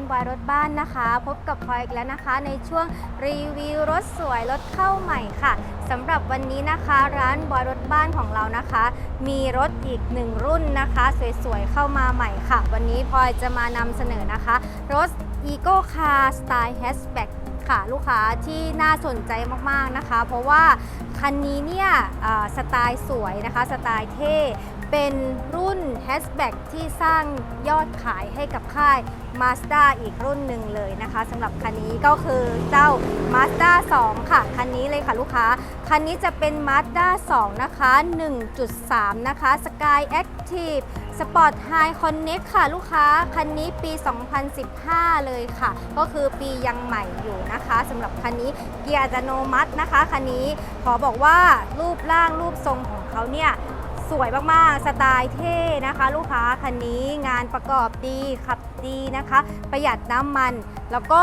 านบอยรถบ้านนะคะ พบกับพลอยอีกแล้วนะคะ ในช่วงรีวิวรถสวยรถเข้าใหม่ค่ะสำหรับวันนี้นะคะ ร้านบอยรถบ้านของเรานะคะ มีรถอีกหนึ่งรุ่นนะคะ สวยๆเข้ามาใหม่ค่ะ วันนี้พลอยจะมานำเสนอนะคะ รถ Eco Car Style Hatchback ค่ะลูกค้าที่น่าสนใจมากๆนะคะ เพราะว่าคันนี้เนี่ยสไตล์สวยนะคะ สไตล์เท่เป็นรุ ฮชแบ็กที่สร้างยอดขายให้กับค่าย Mazda อีกรุ่นหนึ่งเลยนะคะสำหรับคันนี้ก็คือเจ้า Mazda 2 ค่ะ คันนี้เลยค่ะลูกค้า คันนี้จะเป็น Mazda 2 นะคะ 1.3 นะคะ Sky Active Sport High Connect ค่ะลูกค้า คันนี้ปี 2015 เลยค่ะ ก็คือปียังใหม่อยู่นะคะสำหรับคันนี้เกียร์อัตโนมัตินะคะ คันนี้ขอบอกว่ารูปร่างรูปทรงของเขาเนี่ย สวยมากๆ สไตล์เท่นะคะ ลูกค้าคันนี้งานประกอบดีขับดีนะคะ ประหยัดน้ำมันแล้วก็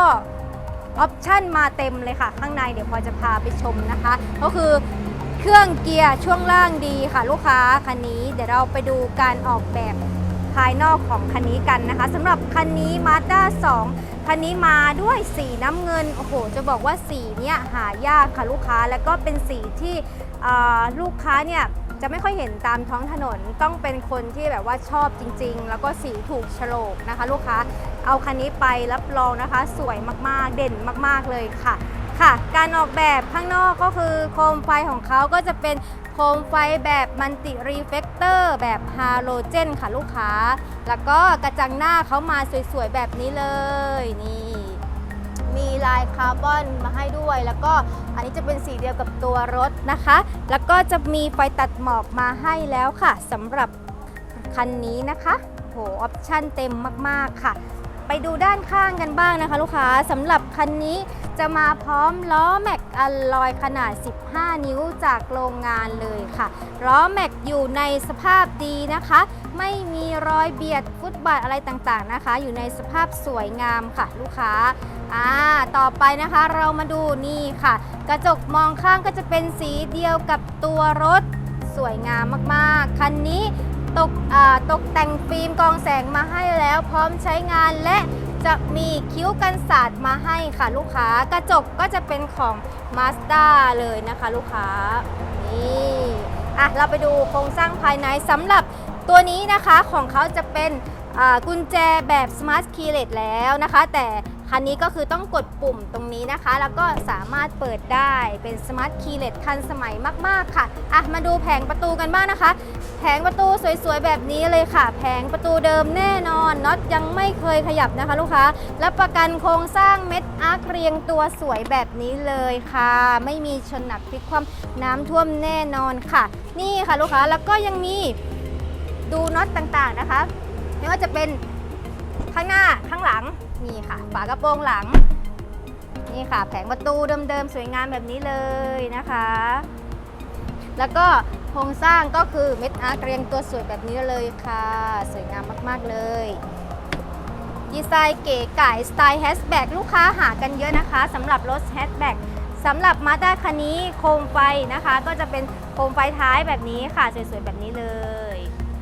ออปชั่นมาเต็มเลยค่ะ ข้างในเดี๋ยวพอจะพาไปชมนะคะ ก็คือเครื่องเกียร์ช่วงล่างดีค่ะ ลูกค้าคันนี้ เดี๋ยวเราไปดูการออกแบบภายนอกของคันนี้กันนะคะสำหรับคันนี้ Mazda 2 คันนี้มาด้วยสีน้ำเงิน โอ้โห จะบอกว่าสีเนี้ยหายากค่ะลูกค้า แล้วก็เป็นสีที่อ่าลูกค้าเนี่ย จะไม่ค่อยเห็นตามท้องถนนต้องเป็นคนที่แบบว่าชอบจริง ๆ แล้วก็สีถูกโฉลกนะคะ ลูกค้าเอาคันนี้ไปรับรองนะคะ สวยมากๆเด่นมากๆเลยค่ะค่ะ การออกแบบข้างนอกก็คือโคมไฟของเขาก็จะเป็นโคมไฟแบบมันติรีเฟกเตอร์แบบฮาโลเจนค่ะลูกค้า แล้วก็กระจังหน้าเขามาสวยๆแบบนี้เลยนี่ มีลายคาร์บอนมาให้ด้วย แล้วก็อันนี้จะเป็นสีเดียวกับตัวรถนะคะ แล้วก็จะมีไฟตัดหมอกมาให้แล้วค่ะสำหรับคันนี้นะคะโหออปชั่นเต็มมากๆค่ะ ไปดูด้านข้างกันบ้างนะคะ ลูกค้าสำหรับคันนี้จะมาพร้อมล้อแม็กอลลอยขนาด 15 นิ้วจากโรงงานเลยค่ะล้อแม็กอยู่ในสภาพดีนะคะ ไม่มีรอยเบียดฟุตบาทอะไรต่างๆนะคะ อยู่ในสภาพสวยงามค่ะลูกค้าอ่าต่อไปนะคะเรามาดูนี่ค่ะ กระจกมองข้างก็จะเป็นสีเดียวกับตัวรถสวยงามมากๆ คันนี้ตกอ่าตกแต่งฟิล์มกองแสงมาให้แล้วพร้อมใช้งานและจะมีคิ้วกันสาดมาให้ค่ะลูกค้ากระจกก็จะเป็นของ Mazda เลยนะคะลูกค้านี่อะเราไปดูโครงสร้างภายในสำหรับ ตัวนี้นะคะของเขาจะเป็นกุญแจแบบ Smart Keyless แล้วนะคะ แต่คันนี้ก็คือต้องกดปุ่มตรงนี้นะคะ แล้วก็สามารถเปิดได้เป็น Smart Keyless ทันสมัยมาก ๆ ค่ะอะ มาดูแผงประตูกันบ้างนะคะ แผงประตูสวย ๆ แบบนี้เลยค่ะ แผงประตูเดิมแน่นอนน็อตยังไม่เคยขยับนะคะลูกค้าและประกันโครงสร้างเม็ดอาร์คเรียงตัวสวยแบบนี้เลยค่ะ ไม่มีชนหนักพลิกคว่ำน้ำท่วมแน่นอนค่ะ นี่ค่ะลูกค้าแล้วก็ยังมี ดูน็อตต่างๆนะคะ ไม่ว่าจะเป็นข้างหน้าข้างหลังนี่ค่ะ ฝากระโปรงหลัง นี่ค่ะ แผงประตูเดิมๆ สวยงามแบบนี้เลยนะคะ แล้วก็โครงสร้างก็คือเม็ดอาร์ตเรียงตัวสวยแบบนี้เลยค่ะ สวยงามมากๆเลยดีไซน์เก๋ไก่สไตล์แฮชแบ็กลูกค้าหากันเยอะนะคะสำหรับรถแฮชแบ็กสำหรับมาด้าคันนี้โคมไฟนะคะ ก็จะเป็นโคมไฟท้ายแบบนี้ค่ะ สวยๆ แบบนี้เลย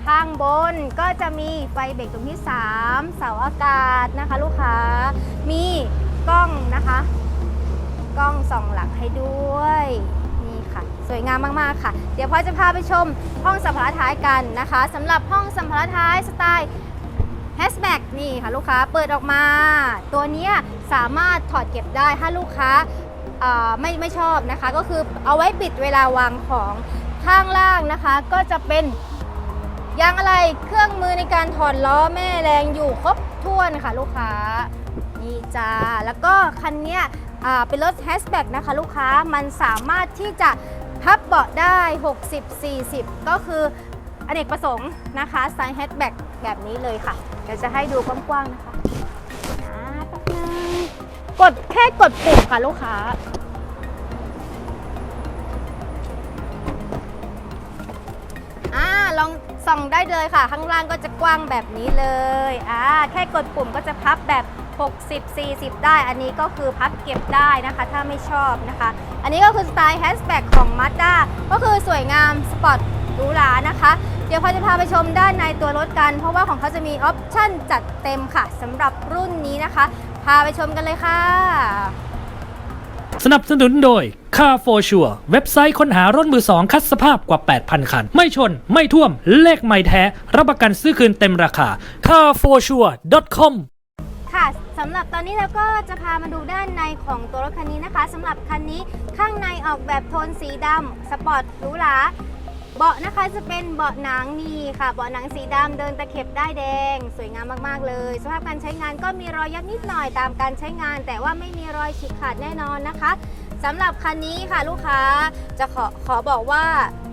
ข้างบนก็จะมีไฟเบรกตรงที่ 3 เสาอากาศนะคะ ลูกค้า มีกล้องนะคะ กล้องส่องหลังให้ด้วยนี่ค่ะ สวยงามมากๆค่ะ เดี๋ยวพ่อจะพาไปชมห้องสัมภาระท้ายกันนะคะสำหรับห้องสัมภาระท้ายสไตล์แฮชแบ็กนี่ค่ะลูกค้าเปิดออกมา ตัวนี้สามารถถอดเก็บได้ถ้าลูกค้าไม่ไม่ชอบนะคะ ก็คือเอาไว้ปิดเวลาวางของข้างล่างนะคะ ก็จะเป็น ยางอะไรเครื่องมือในการถอดล้อแม่แรงอยู่ครบถ้วนค่ะลูกค้านี่จ้าแล้วก็คันเนี้ยเป็นรถแฮชแบ็กนะคะลูกค้ามันสามารถที่จะพับเบาะได้ 60 40 ก็คืออเนกประสงค์นะคะไซส์แฮชแบ็กแบบนี้เลยค่ะ เดี๋ยวจะให้ดูกว้างๆนะคะอ่าแป๊บนึงกดแค่กดปุ่มค่ะลูกค้า ส่องได้เลยค่ะ ข้างล่างก็จะกว้างแบบนี้เลยอ่าแค่กดปุ่มก็จะพับแบบ 60 40 ได้ อันนี้ก็คือพับเก็บได้นะคะ ถ้าไม่ชอบนะคะ อันนี้ก็คือสไตล์แฮชแบ็กของ Mazda ก็คือสวยงามสปอร์ตหรูหรานะคะ เดี๋ยวพอจะพาไปชมด้านในตัวรถกัน เพราะว่าของเขาจะมีออปชั่นจัดเต็มค่ะสำหรับรุ่นนี้นะคะ พาไปชมกันเลยค่ะ สนับสนุนโดย Car for Sure เว็บไซต์ค้นหารถมือสองคัดสภาพกว่า 8,000 คัน ไม่ชน ไม่ท่วม เลขไม่แท้ รับประกันซื้อคืนเต็มราคา carforsure.com ค่ะสำหรับตอนนี้เราก็จะพามาดูด้านในของตัวรถคันนี้นะคะสำหรับคันนี้ข้างในออกแบบโทนสีดำสปอร์ตหรูหราเบาะนะคะจะเป็นเบาะหนังนี่ค่ะ เบาะหนังสีดำเดินตะเข็บได้ายแดง สวยงามมากๆเลย สภาพการใช้งานก็มีรอยยับนิดหน่อยตามการใช้งาน แต่ว่าไม่มีรอยฉีกขาดแน่นอนนะคะ สำหรับคันนี้ค่ะลูกค้าจะขอขอบอกว่า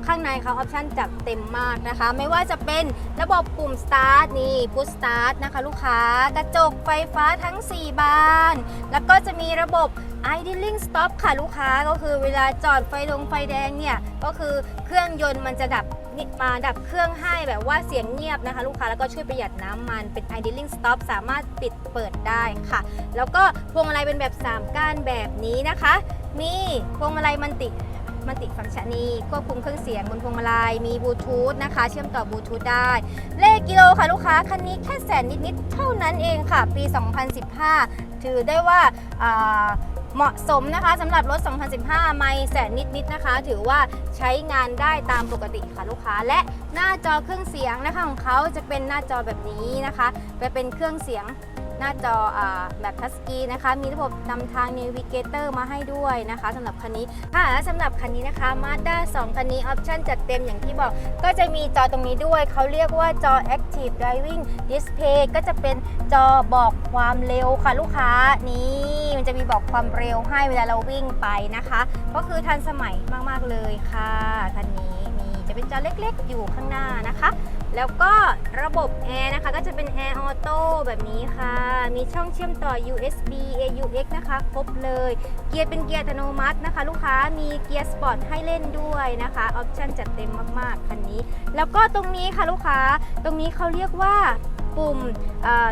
ข้างในเขาออปชั่นจัดเต็มมากนะคะ ไม่ว่าจะเป็นระบบปุ่ม start นี่พุช start นะคะลูกค้ากระจกไฟฟ้าทั้ง 4 บาน แล้วก็จะมีระบบ idling stop ค่ะลูกค้าก็คือเวลาจอดไฟลงไฟแดงเนี่ย ก็คือเครื่องยนต์มันจะดับนิมาดับเครื่องให้แบบว่าเสียงเงียบนะคะ ลูกค้าแล้วก็ช่วยประหยัดน้ำมันเป็น idling stop สามารถปิดเปิดได้ค่ะ แล้วก็พวงมาลัยเป็นแบบ 3 ก้านแบบนี้นะคะ มีพวงมาลัยมันติมันติฟังก์ชันนี้ควบคุมเครื่องเสียงบนพวงมาลัยมีบลูทูธนะคะ เชื่อมต่อบลูทูธได้ เลขกิโลค่ะลูกค้า คันนี้แค่แสนนิด ๆ เท่านั้นเองค่ะ ปี 2015 ถือได้ว่าเหมาะสมนะคะสำหรับรถ 2015 ไม่แสนนิดๆนะคะ ถือว่าใช้งานได้ตามปกติค่ะลูกค้า และหน้าจอเครื่องเสียงนะคะของเขาจะเป็นหน้าจอแบบนี้นะคะจะเป็นเครื่องเสียง หน้าจออแบบทัชสกรีนนะคะ มีระบบนำทาง Navigator มาให้ด้วยนะคะสำหรับคันนี้ค่ะและสำหรับคันนี้นะคะ Mazda 2 คันนี้ออปชั่นจัดเต็มอย่างที่บอก ก็จะมีจอตรงนี้ด้วย เขาเรียกว่าจอ Active Driving Display ก็จะเป็นจอบอกความเร็วค่ะลูกค้านี่มันจะมีบอกความเร็วให้เวลาเราวิ่งไปนะคะ ก็คือทันสมัยมาก ๆ เลยค่ะคันนี้นี่จะเป็นจอเล็ก ๆ อยู่ข้างหน้านะคะ แล้วก็ระบบแอร์นะคะก็จะเป็นแอร์ออโต้แบบนี้ค่ะ มีช่องเชื่อมต่อ USB AUX นะคะครบเลย เกียร์เป็นเกียร์อัตโนมัตินะคะ ลูกค้ามีเกียร์สปอร์ตให้เล่นด้วยนะคะออปชั่นจัดเต็มมากๆคันนี้ แล้วก็ตรงนี้ค่ะลูกค้าตรงนี้เขาเรียกว่า ปุ่ม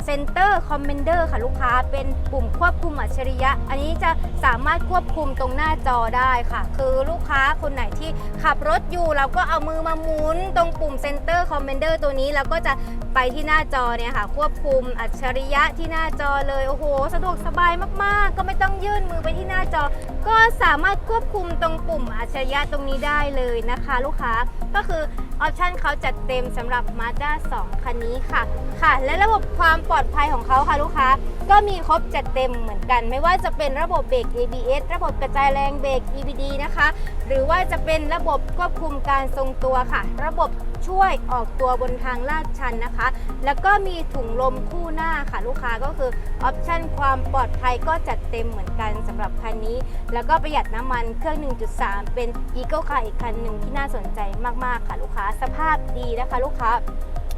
เซ็นเตอร์คอมเมนเดอร์ค่ะลูกค้า เป็นปุ่มควบคุมอัจฉริยะ อันนี้จะสามารถควบคุมตรงหน้าจอได้ค่ะ คือลูกค้าคนไหนที่ขับรถอยู่ เราก็เอามือมาหมุนตรงปุ่มเซ็นเตอร์คอมเมนเดอร์ตัวนี้แล้วก็จะไปที่หน้าจอเนี่ยค่ะ ควบคุมอัจฉริยะที่หน้าจอเลย โอ้โห สะดวกสบายมากๆ ก็ไม่ต้องยื่นมือไปที่หน้าจอ ก็สามารถควบคุมตรงปุ่มอัจฉริยะตรงนี้ได้เลยนะคะ ลูกค้าก็คือ ออปชันเขาจัดเต็มสำหรับ Mazda 2 คันนี้ค่ะ ค่ะ และระบบความปลอดภัยของเขาค่ะลูกค้า ก็มีครบจัดเต็มเหมือนกัน ไม่ว่าจะเป็นระบบเบรก ABS ระบบกระจายแรงเบรก EBD นะคะ หรือว่าจะเป็นระบบควบคุมการทรงตัวค่ะ ระบบ ช่วยออกตัวบนทางลาดชันนะคะ แล้วก็มีถุงลมคู่หน้าค่ะลูกค้าก็คือออปชันความปลอดภัยก็จัดเต็มเหมือนกันสำหรับคันนี้ แล้วก็ประหยัดน้ำมันเครื่อง 1.3 เป็น Eco Car อีกคันหนึ่งที่น่าสนใจมากๆค่ะลูกค้าสภาพดีนะคะ ลูกค้า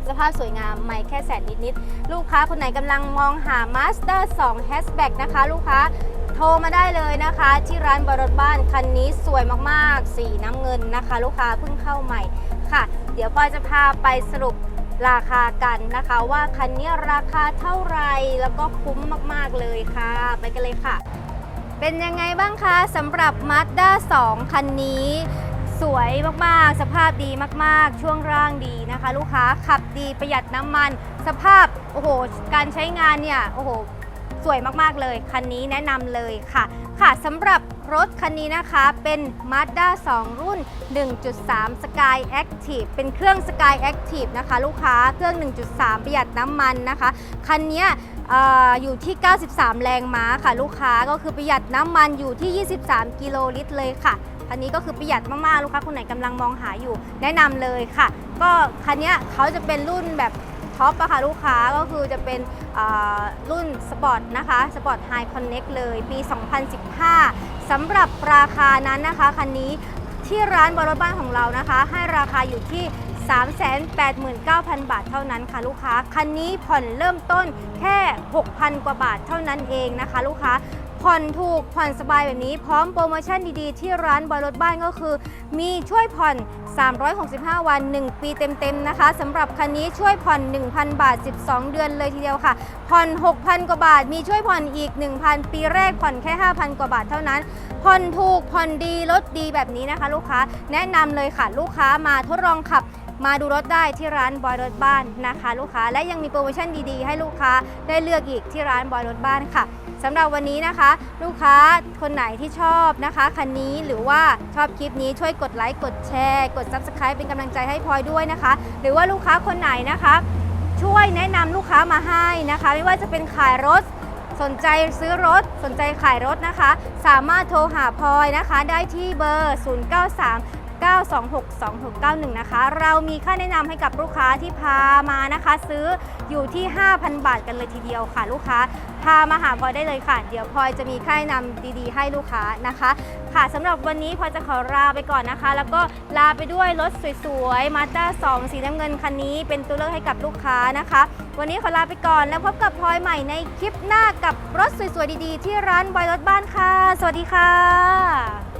สภาพสวยงามไม่แค่แสนนิดๆลูกค้าคนไหนกำลังมองหา Mazda 2 Hatchback นะคะ ลูกค้าโทรมาได้เลยนะคะ ที่ร้านบรถบ้านคันนี้สวยมากๆ สีน้ำเงินนะคะ ลูกค้าเพิ่งเข้าใหม่ค่ะ เดี๋ยวพอจะพาไปสรุปราคากันนะคะ ว่าคันนี้ราคาเท่าไหร่แล้วก็คุ้มมากๆเลยค่ะ ไปกันเลยค่ะ เป็นยังไงบ้างคะสำหรับ Mazda 2 คันนี้สวยมากๆ สภาพดีมากๆ ช่วงร่างดีนะคะ ลูกค้าขับดีประหยัดน้ำมัน สภาพโอ้โหการใช้งานเนี่ยโอ้โหสวยมากๆเลย คันนี้แนะนำเลยค่ะ ค่ะสำหรับรถคันนี้นะคะเป็น Mazda 2 รุ่น 1.3 Sky Active เป็นเครื่อง Sky Active นะคะ ลูกค้าเครื่อง 1.3 ประหยัดน้ำมันนะคะ คันนี้อยู่ที่ 93 แรงม้าค่ะ ลูกค้าก็คือประหยัดน้ำมันอยู่ที่ 23 กิโลลิตรเลยค่ะคันนี้ก็คือประหยัดมากๆ ลูกค้าคนไหนกำลังมองหาอยู่ แนะนำเลยค่ะ ก็คันนี้เขาจะเป็นรุ่นแบบท็อปอะค่ะลูกค้าก็คือจะเป็น รุ่นสปอร์ตนะคะสปอร์ตไฮคอนเน็กเลยปี 2015 สำหรับราคานั้นนะคะคันนี้ที่ร้านบรถบ้านของเรานะคะ ให้ราคาอยู่ที่ 389,000 บาทเท่านั้นค่ะลูกค้า คันนี้ผ่อนเริ่มต้นแค่ 6,000 กว่าบาทเท่านั้นเองนะคะ ลูกค้า ผ่อนถูกผ่อนสบายแบบนี้พร้อมโปรโมชั่นดีๆ ที่ร้านบอยรถบ้านก็คือ มีช่วยผ่อน 365 วัน 1 ปีเต็มๆนะคะสำหรับคันนี้ช่วยผ่อน 1,000 บาท 12 เดือนเลยทีเดียวค่ะ ผ่อน 6,000 กว่าบาท มีช่วยผ่อนอีก 1,000 ปีแรกผ่อนแค่ 5,000 กว่าบาทเท่านั้น ผ่อนถูกผ่อนดีลดดีแบบนี้นะคะ ลูกค้าแนะนำเลยค่ะ ลูกค้ามาทดลองขับมาดูรถได้ที่ร้านบอยรถบ้านนะคะ ลูกค้าและยังมีโปรโมชั่นดีๆ ให้ลูกค้าได้เลือกอีกที่ร้านบอยรถบ้านค่ะ สำหรับวันนี้นะคะ ลูกค้าคนไหนที่ชอบนะคะคันนี้หรือว่าชอบคลิปนี้ช่วยกดไลค์กดแชร์ กด Subscribe เป็นกำลังใจให้พลอยด้วยนะคะ หรือว่าลูกค้าคนไหนนะคะ ช่วยแนะนำลูกค้ามาให้นะคะ ไม่ว่าจะเป็นขายรถสนใจซื้อรถสนใจขายรถนะคะ สามารถโทรหาพลอยนะคะ ได้ที่เบอร์ 093 926 2691 นะคะ เรามีค่าแนะนำให้กับลูกค้าที่พามานะคะ ซื้ออยู่ที่ 5,000 บาทกันเลยทีเดียวค่ะ ลูกค้า พามาหาพลอยได้เลยค่ะ เดี๋ยวพลอยจะมีค่ายนำดีๆ ให้ลูกค้านะคะ ค่ะสำหรับวันนี้พลอยจะขอลาไปก่อนนะคะ แล้วก็ลาไปด้วยรถสวยๆมาต้า2สีน้ำเงินคันนี้เป็นตัวเลือกให้กับลูกค้านะคะ วันนี้ขอลาไปก่อนแล้วพบกับพลอยใหม่ในคลิปหน้ากับรถสวยๆดีๆ ที่ร้านบอยรถบ้านค่ะ สวัสดีค่ะ